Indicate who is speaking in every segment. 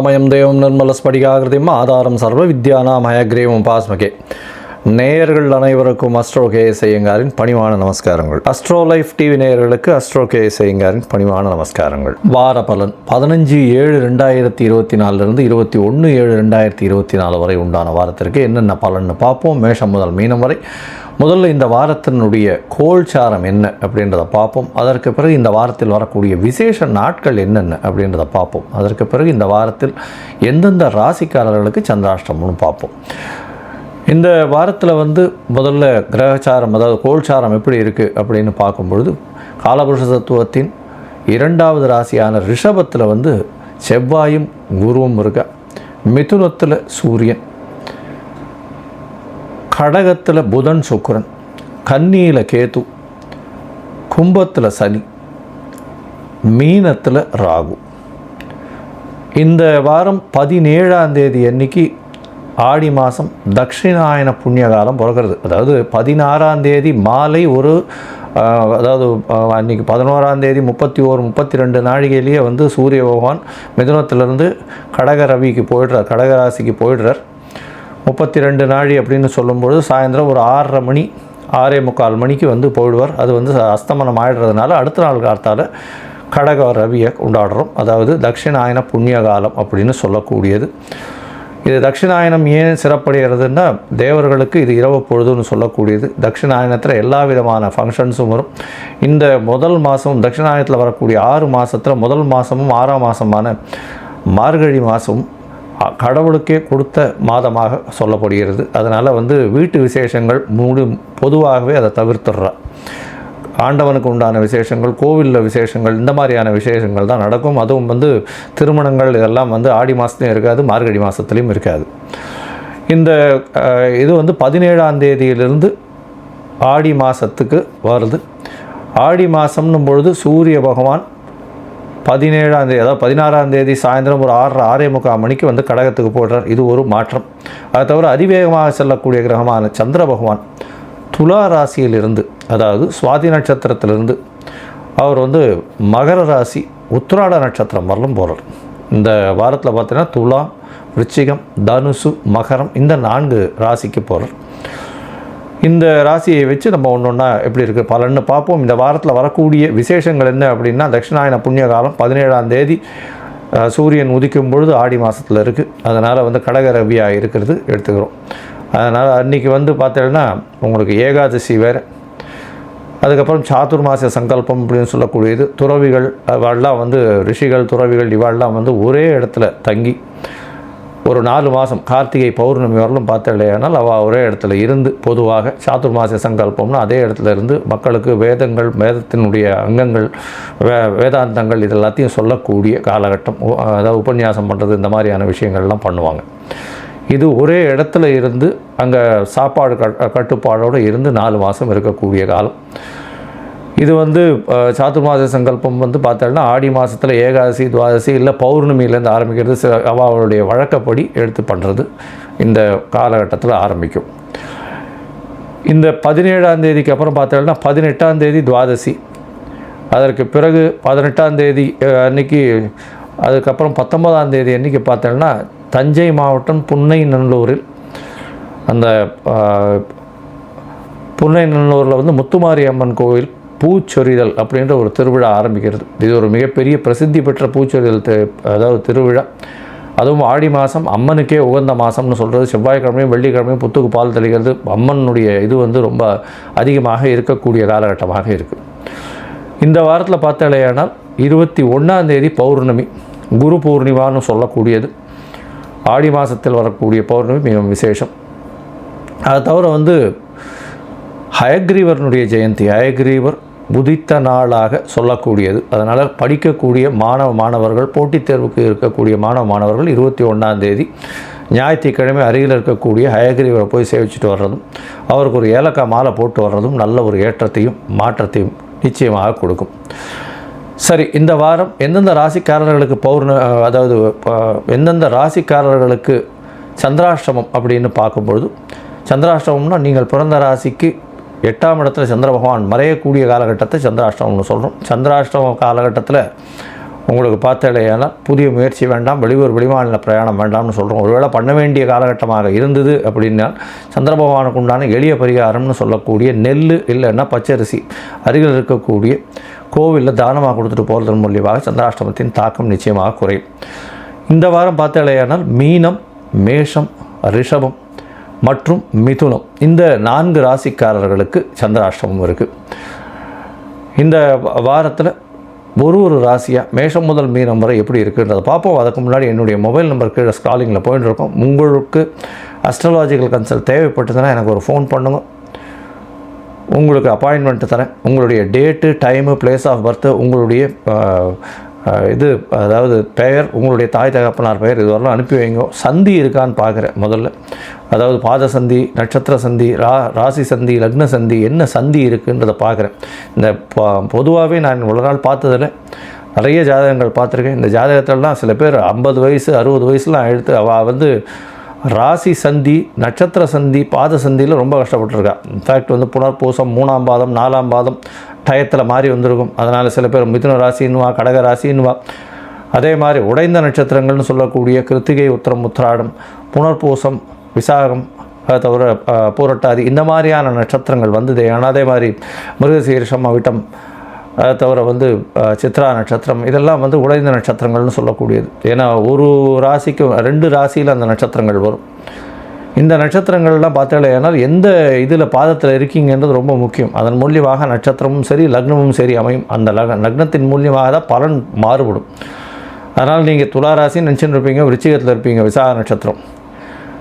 Speaker 1: ஞானானந்தமயம் தேவம் நிர்மலஸ்படிகாகிருதிம் ஆதாரம் சர்வ வித்யானாம் ஹயக்ரீவம் பாஸ்மகே நேயர்கள் அனைவருக்கும் அஸ்ட்ரோ கே ஐயங்காரின் பணிவான நமஸ்காரங்கள். அஸ்ட்ரோ லைஃப் டிவி நேயர்களுக்கு அஸ்ட்ரோ கே ஐயங்காரின் பணிவான நமஸ்காரங்கள். வார பலன் பதினஞ்சு ஏழு ரெண்டாயிரத்தி இருபத்தி நாலுலேருந்து இருபத்தி ஒன்று ஏழு ரெண்டாயிரத்தி இருபத்தி நாலு வரை உண்டான வாரத்திற்கு என்னென்ன பலன்னு பார்ப்போம். மேஷம் முதல் மீனம் வரை. முதல்ல இந்த வாரத்தினுடைய கோல்சாரம் என்ன அப்படின்றத பார்ப்போம். அதற்கு பிறகு இந்த வாரத்தில் வரக்கூடிய விசேஷ நாட்கள் என்னென்ன அப்படின்றத பார்ப்போம். அதற்கு பிறகு இந்த வாரத்தில் எந்தெந்த ராசிக்காரர்களுக்கு சந்திராஷ்டமம்னு பார்ப்போம். இந்த வாரத்தில் வந்து முதல்ல கிரகச்சாரம் அதாவது கோல்சாரம் எப்படி இருக்குது அப்படின்னு பார்க்கும்பொழுது காலபுருஷ தத்துவத்தின் இரண்டாவது ராசியான ரிஷபத்தில் வந்து செவ்வாயும் குருவும் இருக்க மிதுனத்தில் சூரியன் கடகத்தில் புதன் சுக்கரன் கன்னியில் கேது கும்பத்தில் சனி மீனத்தில் ராகு. இந்த வாரம் பதினேழாம் தேதி அன்னைக்கு ஆடி மாதம் தட்சிணாயன புண்ணிய காலம் பிறக்கிறது. அதாவது பதினாறாம் தேதி மாலை ஒரு அதாவது அன்றைக்கி பதினோராம் தேதி முப்பத்தி ஓரு முப்பத்தி ரெண்டு நாழிகையிலேயே வந்து சூரிய பகவான் மிதுனத்திலேருந்து கடக ரவிக்கு போயிடுறார் கடகராசிக்கு போயிடுறார். முப்பத்தி ரெண்டு நாழி அப்படின்னு சொல்லும்பொழுது சாயந்தரம் ஒரு ஆறரை மணி ஆறே முக்கால் மணிக்கு வந்து போயிடுவார். அது வந்து அஸ்தமனம் ஆயிடுறதுனால அடுத்த நாள் காலத்தால் கடக ரவியை கொண்டாடுறோம். அதாவது தட்சிணாயன புண்ணிய காலம் அப்படின்னு சொல்லக்கூடியது. இது தட்சிணாயனம் ஏன் சிறப்படைகிறதுன்னா தேவர்களுக்கு இது இரவு பொழுதுன்னு சொல்லக்கூடியது. தட்சிணாயனத்தில் எல்லா விதமான ஃபங்க்ஷன்ஸும் வரும். இந்த முதல் மாதம் தட்சிணாயனத்தில் வரக்கூடிய ஆறு மாதத்தில் முதல் மாதமும் ஆறாம் மாதமான மார்கழி மாதமும் கடவுளுக்கே கொடுத்த மாதமாக சொல்லப்படுகிறது. அதனால் வந்து வீட்டு விசேஷங்கள் முழு பொதுவாகவே அதை தவிர்த்துடுறா. ஆண்டவனுக்கு உண்டான விசேஷங்கள் கோவிலில் விசேஷங்கள் இந்த மாதிரியான விசேஷங்கள் தான் நடக்கும். அதுவும் வந்து திருமணங்கள் இதெல்லாம் வந்து ஆடி மாதத்துலையும் இருக்காது மார்கழி மாதத்துலேயும் இருக்காது. இந்த இது வந்து பதினேழாம் தேதியிலிருந்து ஆடி மாதத்துக்கு வருது. ஆடி மாதம்னும் பொழுது சூரிய பகவான் பதினேழாம் தேதி அதாவது பதினாறாம் தேதி சாயந்தரம் ஒரு ஆறு ஆறே முக்கால் மணிக்கு வந்து கடகத்துக்கு போடுறார். இது ஒரு மாற்றம். அதை தவிர அதிவேகமாக செல்லக்கூடிய கிரகமான சந்திர பகவான் துலா ராசியிலிருந்து அதாவது சுவாதி நட்சத்திரத்திலிருந்து அவர் வந்து மகர ராசி உத்திராட நட்சத்திரம் வரலும் போகிறார் இந்த வாரத்தில் பார்த்தீங்கன்னா துலா விருச்சிகம் தனுசு மகரம் இந்த நான்கு ராசிக்கு போகிறார் இந்த ராசியை வச்சு நம்ம ஒன்று ஒன்றா எப்படி இருக்குது பலன்னு பார்ப்போம். இந்த வாரத்தில் வரக்கூடிய விசேஷங்கள் என்ன அப்படின்னா தட்சிணாயன புண்ணிய காலம் பதினேழாம் தேதி சூரியன் உதிக்கும் பொழுது ஆடி மாதத்தில் இருக்குது அதனால் வந்து கடக ரவியாக இருக்கிறது எடுத்துக்கிறோம். அதனால் அன்றைக்கி வந்து பார்த்தீங்கன்னா உங்களுக்கு ஏகாதசி வேறு. அதுக்கப்புறம் சாதுர்மாச சங்கல்பம் அப்படின்னு சொல்லக்கூடியது. துறவிகள் இவாள்லாம் வந்து ரிஷிகள் துறவிகள் இவாள்லாம் வந்து ஒரே இடத்துல தங்கி ஒரு நாலு மாதம் கார்த்திகை பௌர்ணமி வரலும் பார்த்தலையானால் அவள் ஒரே இடத்துல இருந்து பொதுவாக சாதுர்மாச சங்கல்பம்னு அதே இடத்துல இருந்து மக்களுக்கு வேதங்கள் வேதத்தினுடைய அங்கங்கள் வே வேதாந்தங்கள் இது எல்லாத்தையும் சொல்லக்கூடிய காலகட்டம். அதாவது உபன்யாசம் பண்ணுறது இந்த மாதிரியான விஷயங்கள்லாம் பண்ணுவாங்க. இது ஒரே இடத்துல இருந்து அங்கே சாப்பாடு கட் கட்டுப்பாடோடு இருந்து நாலு மாதம் இருக்கக்கூடிய காலம். இது வந்து அஹ், சங்கல்பம் வந்து பார்த்தோம்னா ஆடி மாதத்தில் ஏகாதசி துவாதசி இல்லை பௌர்ணமியிலேருந்து ஆரம்பிக்கிறது சில அவளுடைய வழக்கப்படி எடுத்து பண்ணுறது இந்த காலகட்டத்தில் ஆரம்பிக்கும். இந்த பதினேழாம் தேதிக்கு அப்புறம் பார்த்தோம்னா பதினெட்டாம் தேதி துவாதசி. அதற்கு பிறகு பதினெட்டாம் தேதி அன்னைக்கு அதுக்கப்புறம் பத்தொன்பதாம் தேதி அன்னைக்கு பார்த்தோம்னா தஞ்சை மாவட்டம் புன்னை நல்லூரில் அந்த புன்னை நல்லூரில் வந்து முத்துமாரி அம்மன் கோவில் பூச்சொரிதல் அப்படின்ற ஒரு திருவிழா ஆரம்பிக்கிறது. இது ஒரு மிகப்பெரிய பிரசித்தி பெற்ற பூச்சொரிதல் அதாவது திருவிழா. அதுவும் ஆடி மாதம் அம்மனுக்கே உகந்த மாதம்னு சொல்கிறது செவ்வாய்க்கிழமையும் வெள்ளிக்கிழமையும் புத்துக்கு பால் தெளிக்கிறது. அம்மனுடைய இது வந்து ரொம்ப அதிகமாக இருக்கக்கூடிய காலகட்டமாக இருக்குது இந்த வாரத்தில் பார்த்தாலேயானால் இருபத்தி ஒன்றாந்தேதி பௌர்ணமி குரு பூர்ணிமான்னு சொல்லக்கூடியது. ஆடி மாதத்தில் வரக்கூடிய பௌர்ணமி மிகவும் விசேஷம். அதை தவிர வந்து ஹயக்ரீவர்னுடைய ஜெயந்தி ஹயக்ரீவர் உதித்த நாளாக சொல்லக்கூடியது. அதனால் படிக்கக்கூடிய மாணவ மாணவர்கள் போட்டித் தேர்வுக்கு இருக்கக்கூடிய மாணவ மாணவர்கள் இருபத்தி ஒன்றாம் தேதி ஞாயிற்றுக்கிழமை அருகில் இருக்கக்கூடிய ஹயக்ரீவரை போய் சேவிச்சுட்டு வர்றதும் அவருக்கு ஒரு ஏலக்காய் மாலை போட்டு வர்றதும் நல்ல ஒரு ஏற்றத்தையும் மாற்றத்தையும் நிச்சயமாக கொடுக்கும். சரி இந்த வாரம் எந்தெந்த ராசிக்காரர்களுக்கு பௌர்ண அதாவது எந்தெந்த ராசிக்காரர்களுக்கு சந்திராஷ்டமம் அப்படின்னு பார்க்கும்பொழுது சந்திராஷ்டமம்னா நீங்கள் பிறந்த ராசிக்கு எட்டாம் இடத்துல சந்திர பகவான் மறையக்கூடிய காலகட்டத்தை சந்திராஷ்டமம்னு சொல்கிறோம் சந்திராஷ்டம காலகட்டத்தில் உங்களுக்கு பார்த்தாலேயானால் புதிய முயற்சி வேண்டாம் வெளியூர் வெளிமாநில பிரயாணம் வேண்டாம்னு சொல்கிறோம் ஒருவேளை பண்ண வேண்டிய காலகட்டமாக இருந்தது அப்படின்னா சந்திர பகவானுக்கு உண்டான எளிய பரிகாரம்னு சொல்லக்கூடிய நெல் இல்லைன்னா பச்சரிசி அருகில் இருக்கக்கூடிய கோவிலில் தானமாக கொடுத்துட்டு போகிறதன் மூலியமாக சந்திராஷ்டமத்தின் தாக்கம் நிச்சயமாக குறையும். இந்த வாரம் பார்த்தாலேயானால் மீனம் மேஷம் ரிஷபம் மற்றும் மிதுனம் இந்த நான்கு ராசிக்காரர்களுக்கு சந்திராஷ்டமம் இருக்குது இந்த வாரத்தில் ஒரு ஒரு ராசியாக மேஷம் முதல் மீனம் வரை எப்படி இருக்குன்றதை பார்ப்போம். அதுக்கு முன்னாடி என்னுடைய மொபைல் நம்பர் கீழே ஸ்காலிங்கில் போயிட்டு இருக்கோம். உங்களுக்கு அஸ்ட்ராலாஜிக்கல் கன்சல்ட் தேவைப்பட்டதுன்னா எனக்கு ஒரு ஃபோன் பண்ணுங்க. உங்களுக்கு அப்பாயின்மெண்ட் தரேன். உங்களுடைய date time place of birth உங்களுடைய இது அதாவது பெயர் உங்களுடைய தாய் தகப்பனார் பெயர் இதுவரெல்லாம் அனுப்பி வைங்க. சந்தி இருக்கான்னு பார்க்குறேன் முதல்ல. அதாவது பாத சந்தி நட்சத்திர சந்தி ரா ராசி சந்தி லக்ன சந்தி என்ன சந்தி இருக்குன்றதை பார்க்குறேன். இந்த பொதுவாகவே நான் இவ்வளோ நாள் பார்த்ததில் நிறைய ஜாதகங்கள் பார்த்துருக்கேன். இந்த ஜாதகத்திலலாம் சில பேர் ஐம்பது வயசு அறுபது வயசுலாம் எடுத்து அவள் வந்து ராசி சந்தி நட்சத்திர சந்தி பாத சந்தியில் ரொம்ப கஷ்டப்பட்டுருக்கா. இன்ஃபேக்ட் வந்து புனர்பூசம் மூணாம் பாதம் நாலாம் பாதம் டயத்தில் மாறி வந்திருக்கும். அதனால் சில பேர் மிதுன ராசின்னுவா கடக ராசின்னுவா. அதே மாதிரி உடைந்த நட்சத்திரங்கள்னு சொல்லக்கூடிய கிருத்திகை உத்திரம் உத்திராடம் புனர்பூசம் விசாகம் அதை தவிர அஹ், பூரட்டாதி இந்த மாதிரியான நட்சத்திரங்கள் வந்தது. ஆனால் அதே மாதிரி மிருகசீரிஷம் அவிட்டம் அதை தவிர வந்து சித்ரா நட்சத்திரம் இதெல்லாம் வந்து உடைந்த நட்சத்திரங்கள்னு சொல்லக்கூடியது. ஏன்னா ஒரு ராசிக்கும் ரெண்டு ராசியில் அந்த நட்சத்திரங்கள் வரும். இந்த நட்சத்திரங்கள்லாம் பார்த்தாலேனால் எந்த இதில் பாதத்தில் இருக்கீங்கன்றது ரொம்ப முக்கியம். அதன் மூலியமாக நட்சத்திரமும் சரி லக்னமும் சரி அமையும். அந்த லக லக்னத்தின் மூலியமாக தான் பலன் மாறுபடும். அதனால் நீங்கள் துலா நினச்சின்னு இருப்பீங்க விருச்சிகத்தில் இருப்பீங்க விசாக நட்சத்திரம்.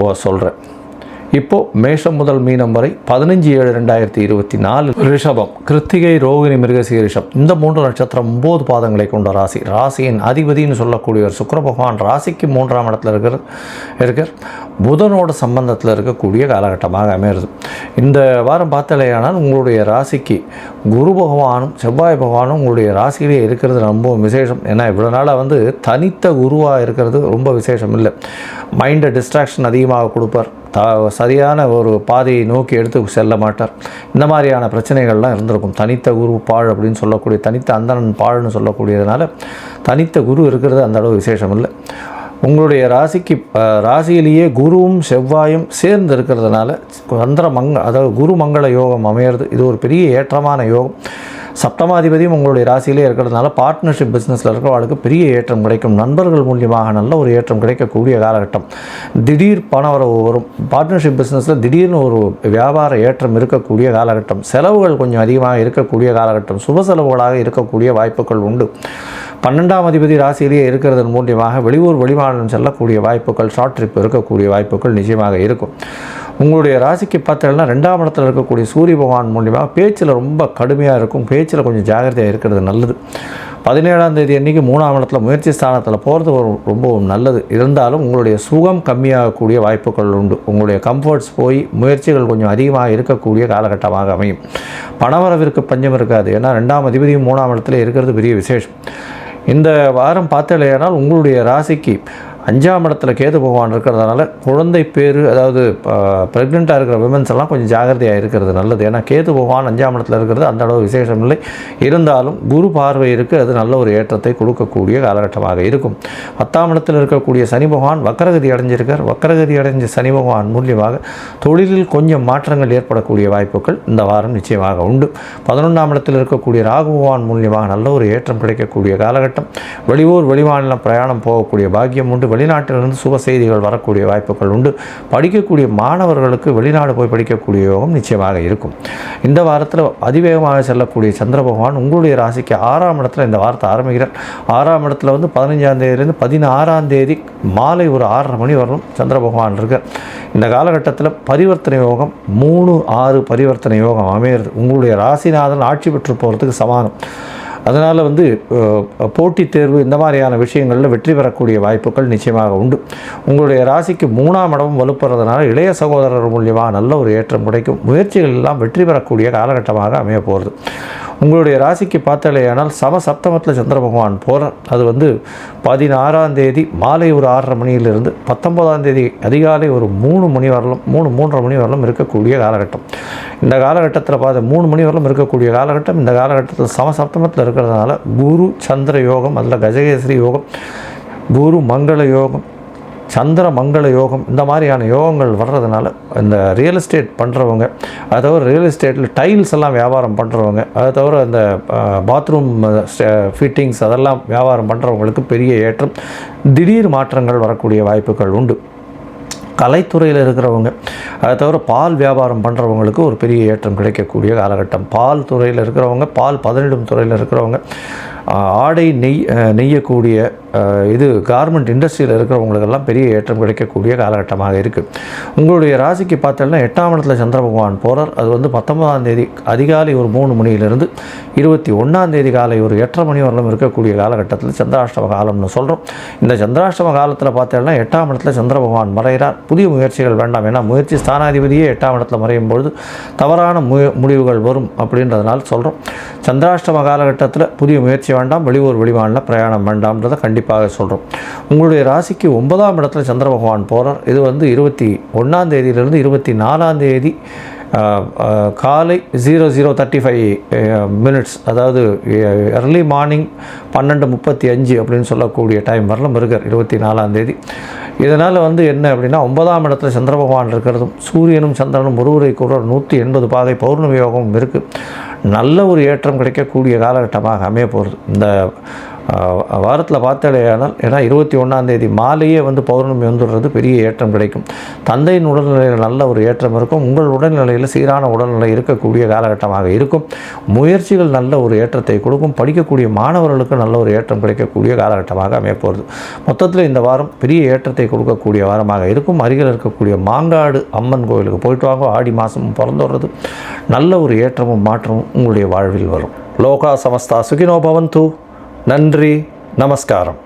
Speaker 1: ஓ சொல்கிறேன். இப்போது மேஷம் முதல் மீனம் வரை பதினஞ்சு ஏழு ரெண்டாயிரத்தி இருபத்தி நாலு ரிஷபம் கிருத்திகை ரோகிணி மிருகசீரிஷம் இந்த மூன்று நட்சத்திரம் ஒம்பது பாதங்களை கொண்ட ராசி. ராசியின் அதிபதினு சொல்லக்கூடியவர் சுக்கர பகவான் ராசிக்கு மூன்றாம் இடத்துல இருக்கிற இருக்கிற புதனோட சம்பந்தத்தில் இருக்கக்கூடிய காலகட்டமாக அமையிறது. இந்த வாரம் பார்த்தாலேயானால் உங்களுடைய ராசிக்கு குரு பகவானும் செவ்வாய் பகவானும் உங்களுடைய ராசியிலே இருக்கிறது ரொம்ப விசேஷம். ஏன்னா இவ்வளோ நாளாக வந்து தனித்த குருவாக இருக்கிறது ரொம்ப விசேஷம் இல்லை. மைண்டை டிஸ்ட்ராக்ஷன் அதிகமாக கொடுப்பார். த சரியான ஒரு பாதையை நோக்கி எடுத்து செல்ல மாட்டார். இந்த மாதிரியான பிரச்சனைகள்லாம் இருந்திருக்கும். தனித்த குரு பாழ் அப்படின்னு சொல்லக்கூடிய தனித்த அந்தணன் பாழ்னு சொல்லக்கூடியதுனால தனித்த குரு இருக்கிறது அந்த அளவு விசேஷம் இல்லை உங்களுடைய ராசிக்கு ராசியிலேயே குருவும் செவ்வாயும் சேர்ந்து இருக்கிறதுனால சந்திர மங்க அதாவது குரு மங்கள யோகம் அமையிறது. இது ஒரு பெரிய ஏற்றமான யோகம். சப்தமாதிபதியும் உங்களுடைய ராசியிலே இருக்கிறதுனால பார்ட்னர்ஷிப் பிஸ்னஸில் இருக்கிறவர்களுக்கு பெரிய ஏற்றம் கிடைக்கும். நண்பர்கள் மூலியமாக நல்ல ஒரு ஏற்றம் கிடைக்கக்கூடிய காலகட்டம். திடீர் பணவரவு வரும். பார்ட்னர்ஷிப் பிஸ்னஸில் திடீர்னு ஒரு வியாபார ஏற்றம் இருக்கக்கூடிய காலகட்டம். செலவுகள் கொஞ்சம் அதிகமாக இருக்கக்கூடிய காலகட்டம். சுப செலவுகளாக இருக்கக்கூடிய வாய்ப்புகள் உண்டு. பன்னெண்டாம் அதிபதி ராசியிலேயே இருக்கிறதன் மூலியமாக வெளியூர் வெளிமாநிலம் செல்லக்கூடிய வாய்ப்புகள் ஷார்ட் ட்ரிப் இருக்கக்கூடிய வாய்ப்புகள் நிச்சயமாக இருக்கும். உங்களுடைய ராசிக்கு பார்த்தீங்கன்னா ரெண்டாம் இடத்துல இருக்கக்கூடிய சூரிய பகவான் மூலியமாக பேச்சில் ரொம்ப கடுமையாக இருக்கும். பேச்சில் கொஞ்சம் ஜாகிரதையாக இருக்கிறது நல்லது. பதினேழாம் தேதி அன்றைக்கி மூணாம் இடத்துல முயற்சி ஸ்தானத்தில் போகிறது ஒரு ரொம்பவும் நல்லது. இருந்தாலும் உங்களுடைய சுகம் கம்மியாகக்கூடிய வாய்ப்புகள் உண்டு. உங்களுடைய கம்ஃபர்ட்ஸ் போய் முயற்சிகள் கொஞ்சம் அதிகமாக இருக்கக்கூடிய காலகட்டமாக அமையும். பணவரவிற்கு பஞ்சம் இருக்காது. ஏன்னா ரெண்டாம் அதிபதியும் மூணாம் இடத்துல இருக்கிறது பெரிய விசேஷம். இந்த வாரம் பார்த்தலையானால் உங்களுடைய ராசிக்கு அஞ்சாம் இடத்துல கேது பகவான் இருக்கிறதுனால குழந்தை பேர் அதாவது ப்ரெக்னெண்ட்டாக இருக்கிற விமன்ஸ் எல்லாம் கொஞ்சம் ஜாகிரதையாக இருக்கிறது நல்லது. ஏன்னா கேது பகவான் அஞ்சாம் இடத்துல இருக்கிறது அந்த அளவு விசேஷம் இல்லை. இருந்தாலும் குரு பார்வை இருக்குது அது நல்ல ஒரு ஏற்றத்தை கொடுக்கக்கூடிய காலகட்டமாக இருக்கும். பத்தாம் இடத்தில் இருக்கக்கூடிய சனி பகவான் வக்கரகதி அடைஞ்சிருக்கார். வக்கரகதி அடைஞ்ச சனி பகவான் மூலியமாக தொழிலில் கொஞ்சம் மாற்றங்கள் ஏற்படக்கூடிய வாய்ப்புகள் இந்த வாரம் நிச்சயமாக உண்டு. பதினொன்றாம் இடத்தில் இருக்கக்கூடிய ராகு பகவான் மூலியமாக நல்ல ஒரு ஏற்றம் கிடைக்கக்கூடிய காலகட்டம். வெளியூர் வெளிமாநிலம் பிரயாணம் போகக்கூடிய பாக்கியம் உண்டு. வெளிநாட்டிலிருந்து சுப செய்திகள் வரக்கூடிய வாய்ப்புகள் உண்டு. படிக்கக்கூடிய மாணவர்களுக்கு வெளிநாடு போய் படிக்கக்கூடிய யோகம் நிச்சயமாக இருக்கும். இந்த வாரத்தில் அதிவேகமாக செல்லக்கூடிய சந்திர பகவான் உங்களுடைய ராசிக்கு ஆறாம் இடத்துல இந்த வாரத்தை ஆரம்பிக்கிறார். ஆறாம் இடத்துல வந்து பதினஞ்சாம் தேதியிலேருந்து பதினாறாம் தேதி மாலை ஒரு ஆறரை மணி வரலும் சந்திர பகவான் இருக்கார். இந்த காலகட்டத்தில் பரிவர்த்தனை யோகம் மூணு ஆறு பரிவர்த்தனை யோகம் அமையிறது. உங்களுடைய ராசிநாதன் ஆட்சி பெற்று போகிறதுக்கு சமானம். அதனால் வந்து போட்டித் தேர்வு இந்த மாதிரியான விஷயங்களில் வெற்றி பெறக்கூடிய வாய்ப்புகள் நிச்சயமாக உண்டு. உங்களுடைய ராசிக்கு மூணாம் இடமும் வலுப்படுறதுனால இளைய சகோதரர் மூலியமாக நல்ல ஒரு ஏற்றம் கிடைக்கும். முயற்சிகள் எல்லாம் வெற்றி பெறக்கூடிய காலகட்டமாக அமைய போகிறது உங்களுடைய ராசிக்கு பார்த்தாலேயானால் சம சப்தமத்தில் சந்திர பகவான் போகிறார் அது வந்து பதினாறாம் தேதி மாலை ஒரு ஆறரை மணியிலிருந்து பத்தொன்பதாம் தேதி அதிகாலை ஒரு மூணு மணி வரலும் மூணு மூன்றரை மணி வரலும் இருக்கக்கூடிய காலகட்டம். இந்த காலகட்டத்தில் பார்த்து மூணு மணி வரலும் இருக்கக்கூடிய காலகட்டம். இந்த காலகட்டத்தில் சம சப்தமத்தில் இருக்கிறதுனால குரு சந்திர யோகம் அதில் கஜகேசரி யோகம் குரு மங்கள யோகம் சந்திர மங்கள யோகம் இந்த மாதிரியான யோகங்கள் வர்றதுனால இந்த ரியல் எஸ்டேட் பண்ணுறவங்க அதை தவிர ரியல் எஸ்டேட்டில் டைல்ஸ் எல்லாம் வியாபாரம் பண்ணுறவங்க அதை தவிர இந்த பாத்ரூம் ஃபிட்டிங்ஸ் அதெல்லாம் வியாபாரம் பண்ணுறவங்களுக்கு பெரிய ஏற்றம் திடீர் மாற்றங்கள் வரக்கூடிய வாய்ப்புகள் உண்டு. கலைத்துறையில் இருக்கிறவங்க அதை தவிர பால் வியாபாரம் பண்ணுறவங்களுக்கு ஒரு பெரிய ஏற்றம் கிடைக்கக்கூடிய காலகட்டம். பால் துறையில் இருக்கிறவங்க பால் பதனிடும் துறையில் இருக்கிறவங்க ஆடை நெய் நெய்யக்கூடிய இது கார்மெண்ட் இண்டஸ்ட்ரியில் இருக்கிறவங்களுக்கெல்லாம் பெரிய ஏற்றம் கிடைக்கக்கூடிய காலகட்டமாக இருக்குது உங்களுடைய ராசிக்கு பார்த்தோம்னா எட்டாம் இடத்துல சந்திர பகவான் போகிறார் அது வந்து பத்தொன்பதாம் தேதி அதிகாலை ஒரு மூணு மணியிலிருந்து இருபத்தி ஒன்றாம் தேதி காலை ஒரு எட்டரை மணி வரலும் இருக்கக்கூடிய காலகட்டத்தில் சந்திராஷ்டம காலம்னு சொல்கிறோம் இந்த சந்திராஷ்டம காலத்தில் பார்த்தோம்னா எட்டாம் இடத்துல சந்திர பகவான் மறைகிறார். புதிய முயற்சிகள் வேண்டாம். ஏன்னா முயற்சி ஸ்தானாதிபதியே எட்டாம் இடத்துல மறையும் பொழுது தவறான மு முடிவுகள் வரும் அப்படின்றதுனால சொல்கிறோம் சந்திராஷ்டம காலகட்டத்தில் புதிய முயற்சி வேண்டாம் வெளியூர் வெளிமாநில பிரயாணம் வேண்டாம்ன்றதை கண்டிப்பாக சொல்கிறோம் உங்களுடைய ராசிக்கு ஒன்பதாம் இடத்துல சந்திர பகவான் போகிறார் இது வந்து இருபத்தி ஒன்றாம் தேதியிலிருந்து இருபத்தி நாலாம் தேதி காலை zero zero thirty five minutes அதாவது எர்லி மார்னிங் பன்னெண்டு முப்பத்தி அஞ்சு அப்படின்னு சொல்லக்கூடிய டைம் வரல இருக்கார் இருபத்தி நாலாம் தேதி. இதனால் வந்து என்ன அப்படின்னா ஒன்பதாம் இடத்துல சந்திர பகவான் இருக்கிறதும் சூரியனும் சந்திரனும் ஒருவரை கூட நூற்றி எண்பது பாதை பௌர்ணமி யோகமும் இருக்குது நல்ல ஒரு ஏற்றம் கிடைக்கக்கூடிய காலகட்டமாக அமைய போகிறது இந்த வாரத்தில் பார்த்தாலேயானால் ஏன்னா இருபத்தி ஒன்றாந்தேதி மாலையே வந்து பௌர்ணமி வந்துடுறது பெரிய ஏற்றம் கிடைக்கும். தந்தையின் உடல்நிலையில் நல்ல ஒரு ஏற்றம் இருக்கும். உங்கள் உடல்நிலையில் சீரான உடல்நிலை இருக்கக்கூடிய காலகட்டமாக இருக்கும். முயற்சிகள் நல்ல ஒரு ஏற்றத்தை கொடுக்கும். படிக்கக்கூடிய மாணவர்களுக்கு நல்ல ஒரு ஏற்றம் கிடைக்கக்கூடிய காலகட்டமாக அமையப்போகிறது மொத்தத்தில் இந்த வாரம் பெரிய ஏற்றத்தை கொடுக்கக்கூடிய வாரமாக இருக்கும். அருகில் இருக்கக்கூடிய மாங்காடு அம்மன் கோயிலுக்கு போயிட்டு வாங்க. ஆடி மாதமும் பிறந்துடுறது நல்ல ஒரு ஏற்றமும் மாற்றமும் உங்களுடைய வாழ்வில் வரும். லோகா சமஸ்தா. சுகினோ பவந்து. நன்றி நமஸ்காரம்.